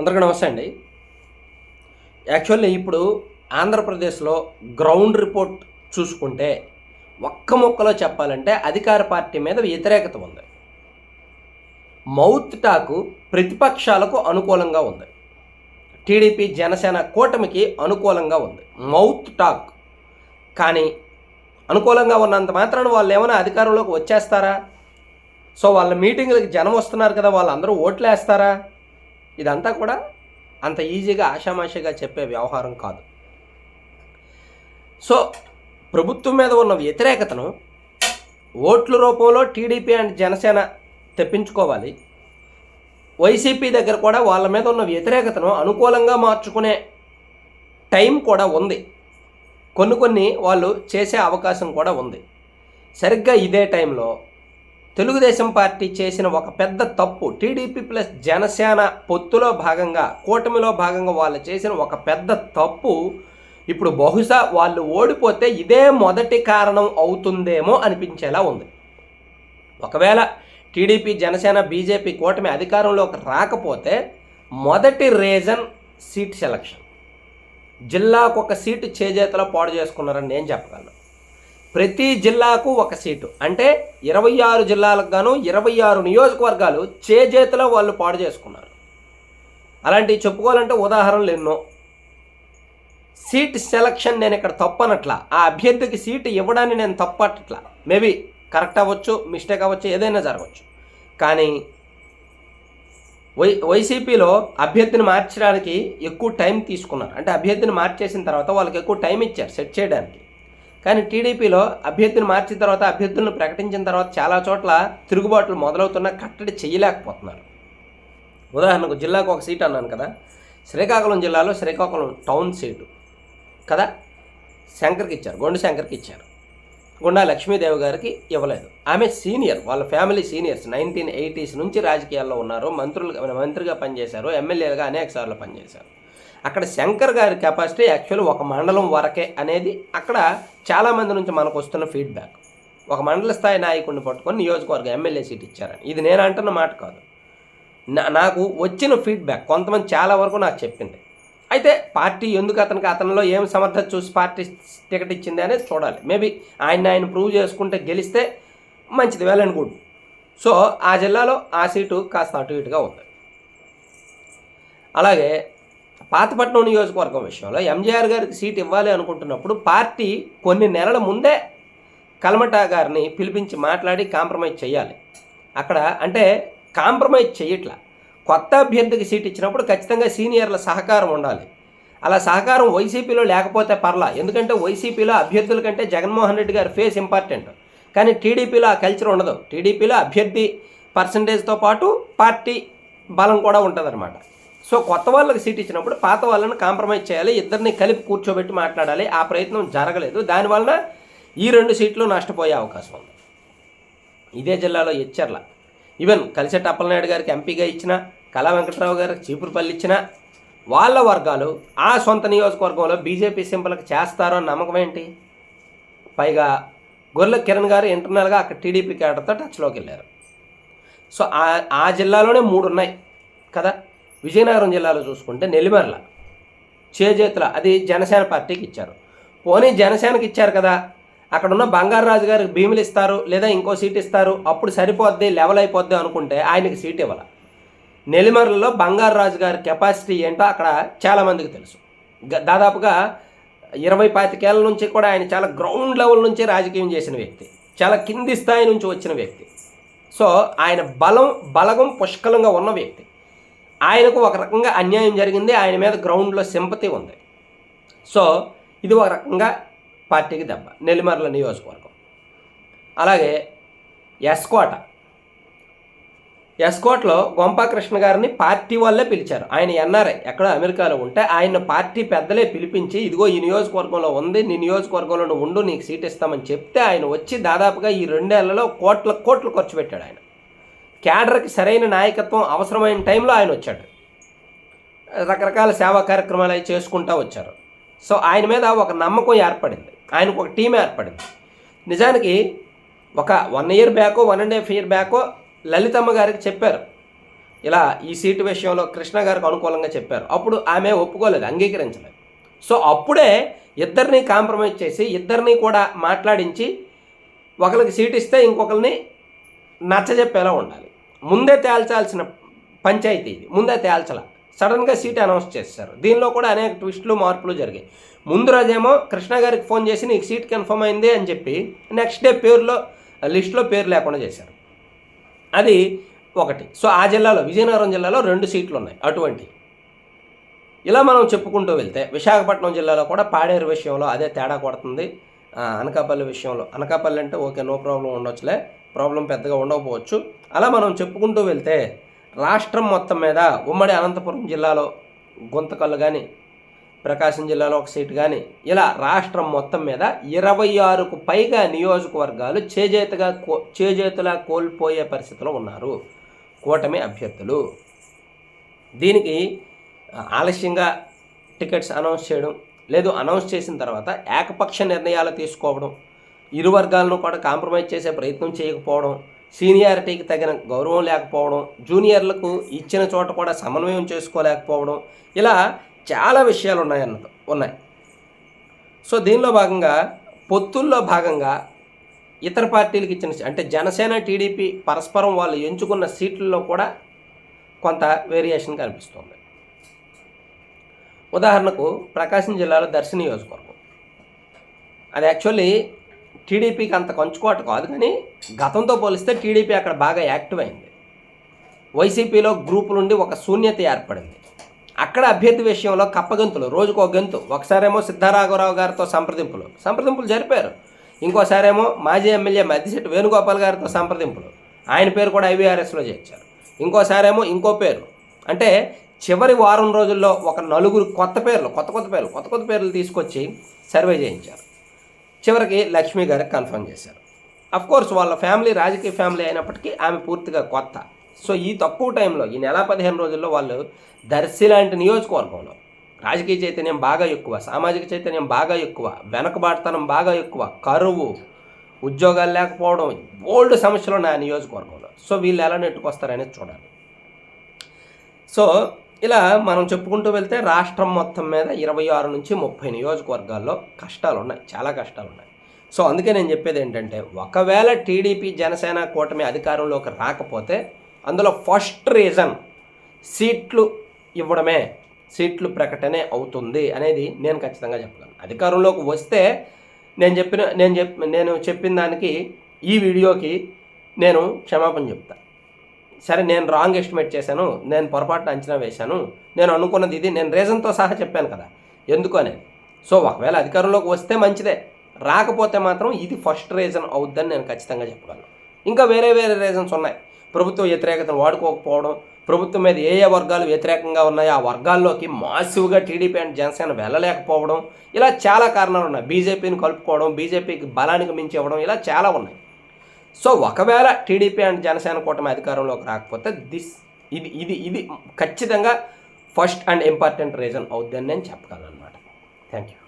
అందరికీ నమస్తే అండి. యాక్చువల్లీ ఇప్పుడు ఆంధ్రప్రదేశ్లో గ్రౌండ్ రిపోర్ట్ చూసుకుంటే ఒక్క ముక్కలో చెప్పాలంటే అధికార పార్టీ మీద వ్యతిరేకత ఉంది. మౌత్ టాకు ప్రతిపక్షాలకు అనుకూలంగా ఉంది. టీడీపీ జనసేన కూటమికి అనుకూలంగా ఉంది. Mouth talk. కానీ అనుకూలంగా ఉన్నంత మాత్రాన వాళ్ళు ఏమైనా అధికారంలోకి వచ్చేస్తారా? సో వాళ్ళ మీటింగ్లకి జనం వస్తున్నారు కదా వాళ్ళందరూ ఓట్లు వేస్తారా ఇదంతా కూడా అంత ఈజీగా ఆషామాషిగా చెప్పే వ్యవహారం కాదు. సో ప్రభుత్వం మీద ఉన్న వ్యతిరేకతను ఓట్ల రూపంలో టీడీపీ అండ్ జనసేన తెప్పించుకోవాలి. వైసీపీ దగ్గర కూడా వాళ్ళ మీద ఉన్న వ్యతిరేకతను అనుకూలంగా మార్చుకునే టైం కూడా ఉంది. కొన్ని కొన్ని వాళ్ళు చేసే అవకాశం కూడా ఉంది. సరిగ్గా ఇదే టైంలో తెలుగుదేశం పార్టీ చేసిన ఒక పెద్ద తప్పు. టీడీపీ ప్లస్ జనసేన పొత్తులో భాగంగా కూటమిలో భాగంగా వాళ్ళు చేసిన ఒక పెద్ద తప్పు. ఇప్పుడు బహుశా వాళ్ళు ఓడిపోతే ఇదే మొదటి కారణం అవుతుందేమో అనిపించేలా ఉంది. ఒకవేళ టీడీపీ జనసేన బీజేపీ కూటమి అధికారంలోకి రాకపోతే మొదటి రీజన్ సీట్ సెలక్షన్. జిల్లాకు ఒక సీటు చేజేతలో పాడు చేసుకున్నారని నేను చెప్పగలను. ప్రతి జిల్లాకు ఒక సీటు. అంటే ఇరవై ఆరు జిల్లాలకు గాను ఇరవై ఆరు నియోజకవర్గాలు చేజేతిలో వాళ్ళు పాడు చేసుకున్నారు. అలాంటివి చెప్పుకోవాలంటే ఉదాహరణలు ఎన్నో. సీట్ సెలక్షన్ నేను ఇక్కడ తప్పనట్లా. ఆ అభ్యర్థికి సీటు ఇవ్వడాన్ని నేను తప్పట్లా. మేబీ కరెక్ట్ అవ్వచ్చు మిస్టేక్ అవ్వచ్చు ఏదైనా జరగవచ్చు. కానీ వై వైసీపీలో అభ్యర్థిని మార్చడానికి ఎక్కువ టైం తీసుకున్నారు. అంటే అభ్యర్థిని మార్చేసిన తర్వాత వాళ్ళకి ఎక్కువ టైం ఇచ్చారు సెట్ చేయడానికి. కానీ టీడీపీలో అభ్యర్థిని మార్చిన తర్వాత అభ్యర్థులను ప్రకటించిన తర్వాత చాలా చోట్ల తిరుగుబాట్లు మొదలవుతున్నా కట్టడి చేయలేకపోతున్నారు ఉదాహరణకు జిల్లాకు ఒక సీట్ అన్నాను కదా. శ్రీకాకుళం జిల్లాలో శ్రీకాకుళం టౌన్ సీటు కదా. శంకర్కి ఇచ్చారు గొండు శంకర్కి ఇచ్చారు. గుండా లక్ష్మీదేవి గారికి ఇవ్వలేదు. ఆమె సీనియర్ వాళ్ళ ఫ్యామిలీ సీనియర్స్. నైన్టీన్ ఎయిటీస్ నుంచి రాజకీయాల్లో ఉన్నారు. మంత్రులుగా మంత్రిగా పనిచేశారు ఎమ్మెల్యేలుగా అనేక సార్లు పనిచేశారు. అక్కడ శంకర్ గారి కెపాసిటీ యాక్చువల్ ఒక మండలం వరకే అనేది అక్కడ చాలామంది నుంచి మనకు వస్తున్న ఫీడ్బ్యాక్. ఒక మండల స్థాయి నాయకుడిని పట్టుకొని నియోజకవర్గ ఎమ్మెల్యే సీట్ ఇచ్చారని. ఇది నేను అంటున్న మాట కాదు. నా నాకు వచ్చిన ఫీడ్బ్యాక్ కొంతమంది చాలా వరకు నాకు చెప్పింది. అయితే పార్టీ ఎందుకు అతనికి అతనిలో ఏం సమర్థత చూసి పార్టీ టికెట్ ఇచ్చింది అనేది చూడాలి. మేబీ ఆయన ఆయన ప్రూవ్ చేసుకుంటే గెలిస్తే మంచిది వెల్ అండ్ గుడ్. సో ఆ జిల్లాలో ఆ సీటు కాస్త అటు ఇటుగా ఉంది. అలాగే పాతపట్నం నియోజకవర్గం విషయంలో ఎంజీఆర్ గారికి సీట్ ఇవ్వాలి అనుకుంటున్నప్పుడు పార్టీ కొన్ని నెలల ముందే కల్మటా గారిని పిలిపించి మాట్లాడి కాంప్రమైజ్ చేయాలి. అక్కడ అంటే కాంప్రమైజ్ చేయట్లా. కొత్త అభ్యర్థికి సీట్ ఇచ్చినప్పుడు ఖచ్చితంగా సీనియర్ల సహకారం ఉండాలి. అలా సహకారం వైసీపీలో లేకపోతే పర్లా. ఎందుకంటే వైసీపీలో అభ్యర్థుల కంటే జగన్మోహన్ రెడ్డి గారి ఫేస్ ఇంపార్టెంట్. కానీ టీడీపీలో ఆ కల్చర్ ఉండదు. టీడీపీలో అభ్యర్థి పర్సంటేజ్తో పాటు పార్టీ బలం కూడా ఉంటుందన్నమాట. సో కొత్త వాళ్ళకి సీట్ ఇచ్చినప్పుడు పాత వాళ్ళని కాంప్రమైజ్ చేయాలి ఇద్దరిని కలిపి కూర్చోబెట్టి మాట్లాడాలి. ఆ ప్రయత్నం జరగలేదు. దానివలన ఈ రెండు సీట్లు నష్టపోయే అవకాశం ఉంది. ఇదే జిల్లాలో ఎచ్చర్ల. ఈవెన్ కలిసే అప్పలనాయుడు గారికి ఎంపీగా ఇచ్చిన కళా వెంకటరావు గారికి చీపురుపల్లి ఇచ్చిన వాళ్ళ వర్గాలు ఆ సొంత నియోజకవర్గంలో బీజేపీ సింపుల్కి చేస్తారో నమ్మకం ఏంటి? పైగా గొర్రెల కిరణ్ గారు ఇంటర్నల్గా అక్కడ టీడీపీ క్యాడర్తో టచ్లోకి వెళ్ళారు. సో ఆ ఆ జిల్లాలోనే మూడు ఉన్నాయి కదా? విజయనగరం జిల్లాలో చూసుకుంటే నెల్లిమర్ల చేజేతుల అది జనసేన పార్టీకి ఇచ్చారు. పోనీ జనసేనకి ఇచ్చారు కదా అక్కడ ఉన్న బంగారరాజు గారికి భీములు ఇస్తారు లేదా ఇంకో సీట్ ఇస్తారు అప్పుడు సరిపోద్ది లెవెల్ అయిపోద్ది అనుకుంటే ఆయనకి సీట్ ఇవ్వాలి. నెల్లిమర్లలో బంగారరాజు గారి కెపాసిటీ ఏంటో అక్కడ చాలామందికి తెలుసు. దాదాపుగా ఇరవై పాతికేళ్ళ నుంచి కూడా ఆయన చాలా గ్రౌండ్ లెవెల్ నుంచి రాజకీయం చేసిన వ్యక్తి చాలా కింది స్థాయి నుంచి వచ్చిన వ్యక్తి. సో ఆయన బలం బలగం పుష్కలంగా ఉన్న వ్యక్తి. ఆయనకు ఒక రకంగా అన్యాయం జరిగింది. ఆయన మీద గ్రౌండ్లో సింపతి ఉంది. సో ఇది ఒక రకంగా పార్టీకి దెబ్బ. నెల్లిమర్ల నియోజకవర్గం. అలాగే ఎస్కోట ఎస్కోట్లో గొంపాకృష్ణ గారిని పార్టీ వాళ్ళే పిలిచారు. ఆయన ఎన్ఆర్ఐ ఎక్కడో అమెరికాలో ఉంటే ఆయన పార్టీ పెద్దలే పిలిపించి ఇదిగో ఈ నియోజకవర్గంలో ఉంది నీ నియోజకవర్గంలో ఉండు నీకు సీట్ ఇస్తామని చెప్తే ఆయన వచ్చి దాదాపుగా ఈ రెండేళ్ళలో కోట్ల కోట్లు ఖర్చు పెట్టాడు ఆయన. క్యాడర్కి సరైన నాయకత్వం అవసరమైన టైంలో ఆయన వచ్చాడు. రకరకాల సేవా కార్యక్రమాలు అవి చేసుకుంటూ వచ్చారు. సో ఆయన మీద ఒక నమ్మకం ఏర్పడింది. ఆయనకు ఒక టీం ఏర్పడింది. నిజానికి ఒక వన్ ఇయర్ బ్యాకో వన్ అండ్ హాఫ్ ఇయర్ బ్యాకో లలితమ్మ గారికి చెప్పారు. ఇలా ఈ సీటు విషయంలో కృష్ణ గారికి అనుకూలంగా చెప్పారు. అప్పుడు ఆమె ఒప్పుకోలేదు అంగీకరించలేదు. సో అప్పుడే ఇద్దరిని కాంప్రమైజ్ చేసి ఇద్దరిని కూడా మాట్లాడించి ఒకరికి సీట్ ఇస్తే ఇంకొకరిని నచ్చజెప్పేలా ఉండాలి. ముందే తేల్చాల్సిన పంచాయతీ ఇది. ముందే తేల్చల. సడన్గా సీట్ అనౌన్స్ చేశారు దీనిలో కూడా అనేక ట్విస్టులు మార్పులు జరిగాయి. ముందు రోజేమో కృష్ణ గారికి ఫోన్ చేసి నీకు సీట్ కన్ఫర్మ్ అయింది అని చెప్పి నెక్స్ట్ డే పేరులో లిస్ట్లో పేరు లేకుండా చేశారు. అది ఒకటి. సో ఆ జిల్లాలో విజయనగరం జిల్లాలో రెండు సీట్లు ఉన్నాయి. అటువంటి. ఇలా మనం చెప్పుకుంటూ వెళ్తే విశాఖపట్నం జిల్లాలో కూడా పాడేరు విషయంలో అదే తేడా కొడుతుంది. అనకాపల్లి విషయంలో. అనకాపల్లి అంటే ఓకే నో ప్రాబ్లం ఉండొచ్చులే ప్రాబ్లం పెద్దగా ఉండకపోవచ్చు. అలా మనం చెప్పుకుంటూ వెళ్తే రాష్ట్రం మొత్తం మీద ఉమ్మడి అనంతపురం జిల్లాలో గుంతకల్లు కానీ ప్రకాశం జిల్లాలో ఒక సీటు కానీ ఇలా రాష్ట్రం మొత్తం మీద ఇరవై ఆరుకు పైగా నియోజకవర్గాలు చేజేతగా కో చేజేతులా కోల్పోయే పరిస్థితిలో ఉన్నారు. కూటమి అభ్యర్థులు. దీనికి ఆలస్యంగా టికెట్స్ అనౌన్స్ చేయడం లేదు అనౌన్స్ చేసిన తర్వాత ఏకపక్ష నిర్ణయాలు తీసుకోవడం ఇరు వర్గాలను కూడా కాంప్రమైజ్ చేసే ప్రయత్నం చేయకపోవడం సీనియారిటీకి తగిన గౌరవం లేకపోవడం జూనియర్లకు ఇచ్చిన చోట కూడా సమన్వయం చేసుకోలేకపోవడం ఇలా చాలా విషయాలు ఉన్నాయన్నది ఉన్నాయి. సో దీనిలో భాగంగా పొత్తుల్లో భాగంగా ఇతర పార్టీలకు ఇచ్చిన అంటే జనసేన టీడీపీ పరస్పరం వాళ్ళు ఎంచుకున్న సీట్లలో కూడా కొంత వేరియేషన్ కనిపిస్తుంది. ఉదాహరణకు ప్రకాశం జిల్లాలో దర్శి నియోజకవర్గం. అది యాక్చువల్లీ టీడీపీకి అంత కంచుకోట కాదు కానీ గతంతో పోలిస్తే టీడీపీ అక్కడ బాగా యాక్టివ్ అయింది. వైసీపీలో గ్రూపు నుండి ఒక శూన్యత ఏర్పడింది. అక్కడ అభ్యర్థి విషయంలో కప్పగంతులు రోజుకో గంతు ఒకసారేమో సిద్ధారాఘవరావు గారితో సంప్రదింపులు సంప్రదింపులు జరిపారు. ఇంకోసారేమో మాజీ ఎమ్మెల్యే మద్దిశెట్టి వేణుగోపాల్ గారితో సంప్రదింపులు. ఆయన పేరు కూడా ఐవీఆర్ఎస్లో చేర్చారు. ఇంకోసారేమో ఇంకో పేరు. అంటే చివరి వారం రోజుల్లో ఒక నలుగురు కొత్త పేర్లు కొత్త కొత్త పేర్లు కొత్త కొత్త పేర్లు తీసుకొచ్చి సర్వే చేయించారు. చివరికి లక్ష్మి గారికి కన్ఫర్మ్ చేశారు. అఫ్ కోర్స్ వాళ్ళ ఫ్యామిలీ రాజకీయ ఫ్యామిలీ అయినప్పటికీ ఆమె పూర్తిగా కొత్త. సో ఈ తక్కువ టైంలో ఈ నెల పదిహేను రోజుల్లో వాళ్ళు దర్శి లాంటి నియోజకవర్గంలో రాజకీయ చైతన్యం బాగా ఎక్కువ సామాజిక చైతన్యం బాగా ఎక్కువ వెనకబాటుతనం బాగా ఎక్కువ కరువు ఉద్యోగాలు లేకపోవడం ఓల్డ్ సమస్యలు ఉన్నాయి ఆ నియోజకవర్గంలో. సో వీళ్ళు ఎలా నెట్టుకొస్తారనేది చూడాలి. సో ఇలా మనం చెప్పుకుంటూ వెళ్తే రాష్ట్రం మొత్తం మీద ఇరవై ఆరు నుంచి ముప్పై నియోజకవర్గాల్లో కష్టాలు ఉన్నాయి చాలా కష్టాలు ఉన్నాయి సో అందుకే నేను చెప్పేది ఏంటంటే ఒకవేళ టీడీపీ జనసేన కూటమి అధికారంలోకి రాకపోతే అందులో ఫస్ట్ రీజన్ సీట్లు ఇవ్వడమే సీట్లు ప్రకటనే అవుతుంది అనేది నేను ఖచ్చితంగా చెప్పగలను. అధికారంలోకి వస్తే నేను చెప్పిన నేను చెప్ నేను చెప్పిన దానికి ఈ వీడియోకి నేను క్షమాపణ చెప్తాను సరే నేను రాంగ్ ఎస్టిమేట్ చేశాను నేను పొరపాటున అంచనా వేశాను నేను అనుకున్నది ఇది నేను రీజన్తో సహా చెప్పాను కదా. ఎందుకు అని సో ఒకవేళ అధికారంలోకి వస్తే మంచిదే. రాకపోతే మాత్రం ఇది ఫస్ట్ రీజన్ అవుద్దని నేను ఖచ్చితంగా చెప్పగలను. ఇంకా వేరే వేరే రీజన్స్ ఉన్నాయి. ప్రభుత్వ వ్యతిరేకతను వాడుకోకపోవడం ప్రభుత్వం మీద ఏ ఏ వర్గాలు వ్యతిరేకంగా ఉన్నాయో ఆ వర్గాల్లోకి మాసివ్గా టీడీపీ అండ్ జనసేన వెళ్ళలేకపోవడం ఇలా చాలా కారణాలు ఉన్నాయి. బీజేపీని కలుపుకోవడం బీజేపీకి బలానికి మించి ఇవ్వడం ఇలా చాలా ఉన్నాయి. సో ఒకవేళ టీడీపీ అండ్ జనసేన కూటమి అధికారంలోకి రాకపోతే దిస్ ఇది ఇది ఇది ఖచ్చితంగా ఫస్ట్ అండ్ ఇంపార్టెంట్ రీజన్ అవుద్దని నేను చెప్పగలను అనమాట థ్యాంక్ యూ.